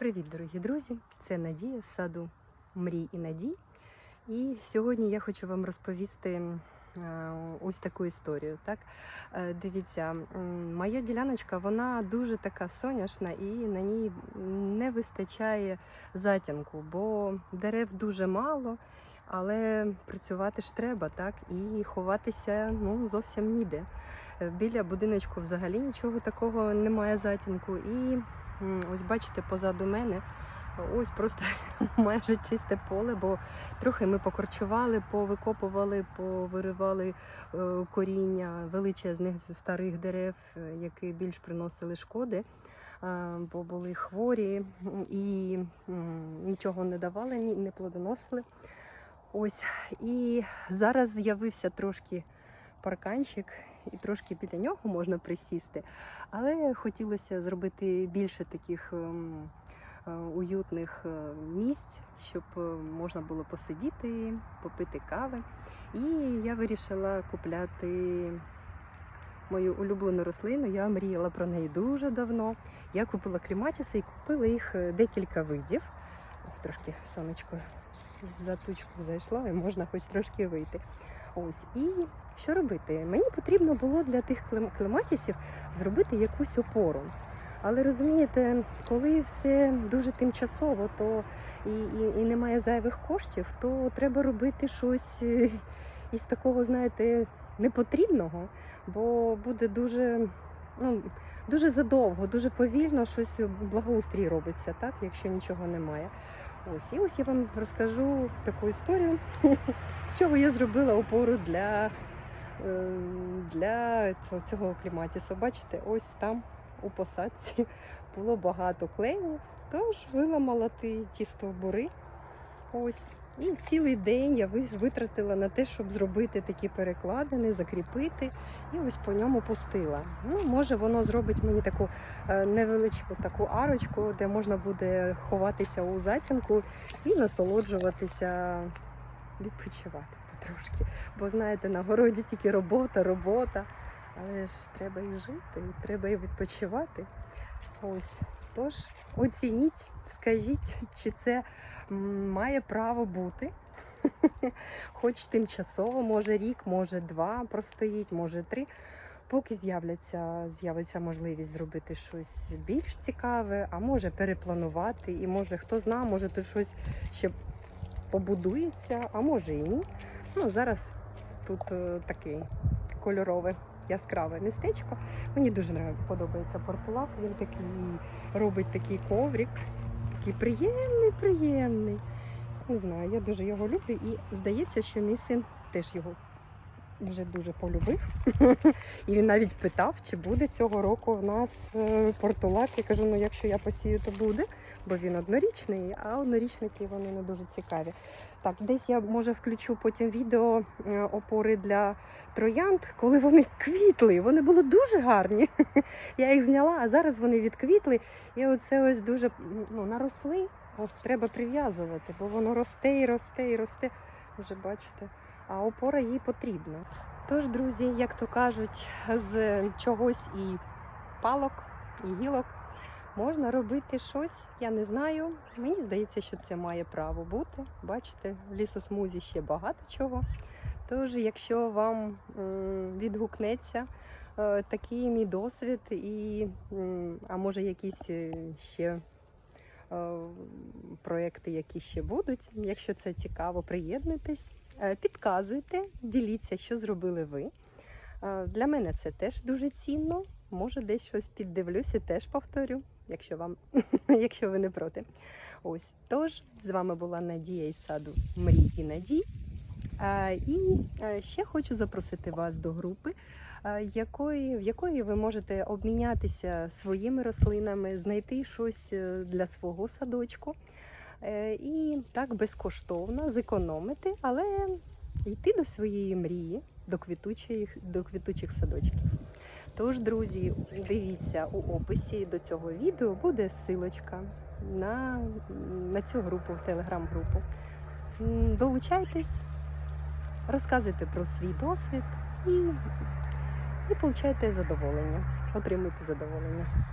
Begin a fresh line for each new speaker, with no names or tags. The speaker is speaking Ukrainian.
Привіт, дорогі друзі! Це Надія з саду Мрій і Надій. І сьогодні я хочу вам розповісти е, ось таку історію. Так? Е, Дивіться, моя діляночка вона дуже така соняшна і на ній не вистачає затінку, бо дерев дуже мало, але працювати ж треба, так? І ховатися ну, зовсім ніде. Е, Біля будиночку взагалі нічого такого немає затінку. І Ось бачите, позаду мене ось просто майже чисте поле, бо трохи ми покорчували, повикопували, повиривали е, коріння величезних старих дерев, е, які більш приносили шкоди, е, бо були хворі і нічого не давали, ні- не плодоносили. Ось і зараз з'явився трошки парканчик, і трошки біля нього можна присісти. Але хотілося зробити більше таких ем, е, уютних е, місць, щоб е, можна було посидіти, попити кави. І я вирішила купляти мою улюблену рослину. Я мріяла про неї дуже давно. Я купила кліматіси і купила їх декілька видів. Трошки сонечко за тучку зайшло і можна хоч трошки вийти. Ось і що робити? Мені потрібно було для тих клем- клематісів зробити якусь опору. Але розумієте, коли все дуже тимчасово, то і, і, і немає зайвих коштів, то треба робити щось е, із такого, знаєте, непотрібного, бо буде дуже, ну, дуже задовго, дуже повільно щось благоустрій робиться, так, якщо нічого немає. Ось, і ось я вам розкажу таку історію, з чого я зробила опору для, для цього- кліматісу. Бачите, ось там у посадці було багато клеїв, тож виламала ті стовбури. Ось. І цілий день я витратила на те, щоб зробити такі перекладини, закріпити, і ось по ньому пустила. Ну, може, воно зробить мені таку е, невеличку таку арочку, де можна буде ховатися у затінку і насолоджуватися, відпочивати потрошки. Бо знаєте, на городі тільки робота, робота. Але ж треба і жити, і треба і відпочивати. Ось. Тож оцініть, скажіть, чи це має право бути. Хоч тимчасово, може рік, може два простоїть, може три. Поки з'являться, з'явиться можливість зробити щось більш цікаве, а може перепланувати, і може хто зна, може тут щось ще побудується, а може і ні. Ну, зараз тут таке кольорове, яскраве містечко. Мені дуже подобається портулак. Він такий робить такий коврик, такий приємний, приємний. Не знаю, я дуже його люблю і здається, що мій син теж його вже дуже полюбив. І він навіть питав, чи буде цього року в нас е, портулак. Я кажу, ну якщо я посію, то буде, бо він однорічний, а однорічники вони не дуже цікаві. Так, десь я може включу потім відео е, опори для троянд, коли вони квітли. Вони були дуже гарні. Я їх зняла, а зараз вони відквітли. І оце ось дуже ну, наросли. Треба прив'язувати, бо воно росте і росте і росте. Вже бачите, а опора їй потрібна. Тож, друзі, як то кажуть, з чогось і палок, і гілок можна робити щось. Я не знаю. Мені здається, що це має право бути. Бачите, в лісосмузі ще багато чого. Тож, якщо вам відгукнеться е, такий мій досвід, і, а може якісь е, ще е, проекти, які ще будуть. Якщо це цікаво, приєднуйтесь, підказуйте, діліться, що зробили ви. Е, Для мене це теж дуже цінно. Може, десь щось піддивлюся, теж повторю, якщо вам, якщо ви не проти. Ось тож з вами була Надія із саду Мрій і Надій. Е, І е, ще хочу запросити вас до групи, е, якої, в якої ви можете обмінятися своїми рослинами, знайти щось е, для свого садочку. Е, І так безкоштовно зекономити, але йти до своєї мрії, до квітучих, до квітучих садочків. Тож, друзі, дивіться у описі до цього відео буде ссилочка на, на цю групу, телеграм-групу. Долучайтесь, розказуйте про свій досвід і, і получайте задоволення, отримуйте задоволення.